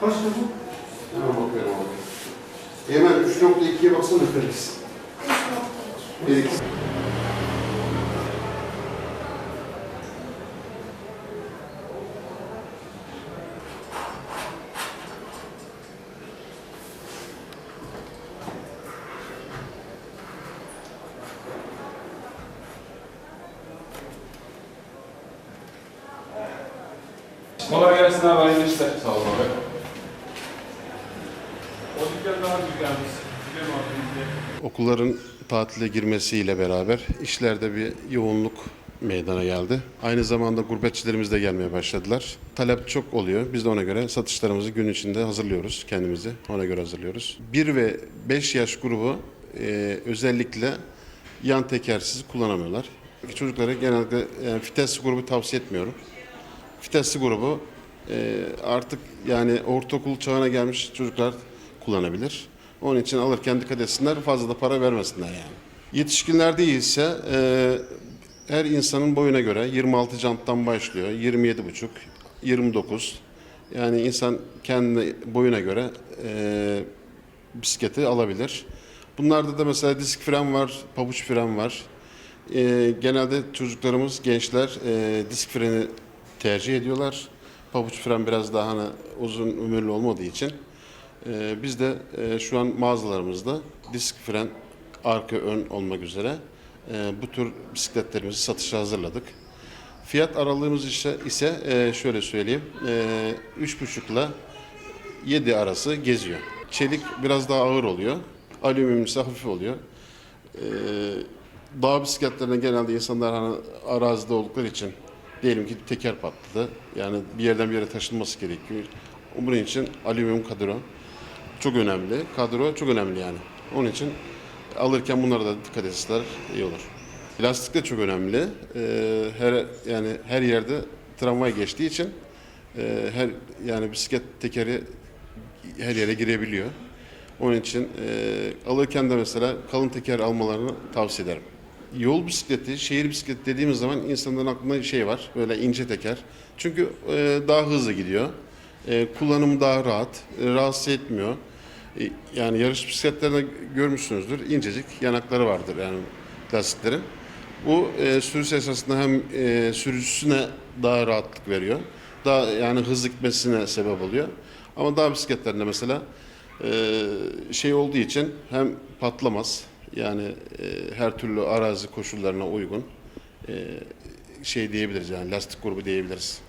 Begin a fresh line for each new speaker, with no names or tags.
Kaçtı bu? Hemen bakıyorum abi. Hemen 3.2'ye baksana Felix. Felix.
Kolay gelsin abi, hayırlı işler.
Sağ olun abi.
Okulların tatile girmesiyle beraber işlerde bir yoğunluk meydana geldi. Aynı zamanda gurbetçilerimiz de gelmeye başladılar. Talep çok oluyor. Biz de ona göre satışlarımızı gün içinde hazırlıyoruz kendimizi. Ona göre hazırlıyoruz. 1 ve 5 yaş grubu e, özellikle yan tekersiz kullanamıyorlar. Çocuklara genelde yani vitesli grubu tavsiye etmiyorum. Vitesli grubu e, artık yani ortaokul çağına gelmiş çocuklar kullanabilir. Onun için alırken dikkat etsinler, fazla da para vermesinler yani. Yetişkinlerde ise e, her insanın boyuna göre 26 janttan başlıyor, 27,5, 29. Yani insan kendi boyuna göre e, bisikleti alabilir. Bunlarda da mesela disk fren var, pabuç fren var. E, genelde çocuklarımız, gençler e, disk freni tercih ediyorlar. Pabuç fren biraz daha hani uzun ömürlü olmadığı için. E, biz de e, şu an mağazalarımızda disk fren arka ön olmak üzere e, bu tür bisikletlerimizi satışa hazırladık. Fiyat aralığımız ise, ise e, şöyle söyleyeyim, e, 3,5 ile 7 arası geziyor. Çelik biraz daha ağır oluyor. Alüminyum ise hafif oluyor. Ee, dağ bisikletlerine genelde insanlar hani arazide oldukları için diyelim ki teker patladı. Yani bir yerden bir yere taşınması gerekiyor. Bunun için alüminyum kadro çok önemli. Kadro çok önemli yani. Onun için alırken bunlara da dikkat etsinler iyi olur. Lastik de çok önemli. Ee, her yani her yerde tramvay geçtiği için e, her yani bisiklet tekeri her yere girebiliyor. Onun için e, alırken de mesela kalın teker almalarını tavsiye ederim. Yol bisikleti, şehir bisikleti dediğimiz zaman insanların aklında şey var, böyle ince teker. Çünkü e, daha hızlı gidiyor. E, kullanımı daha rahat, e, rahatsız etmiyor. E, yani yarış bisikletlerinde görmüşsünüzdür, incecik yanakları vardır yani lastiklerin. Bu e, sürüş esasında hem e, sürücüsüne daha rahatlık veriyor. Daha yani hızlı gitmesine sebep oluyor. Ama dağ bisikletlerinde mesela e, şey olduğu için hem patlamaz yani e, her türlü arazi koşullarına uygun e, şey diyebiliriz yani lastik grubu diyebiliriz.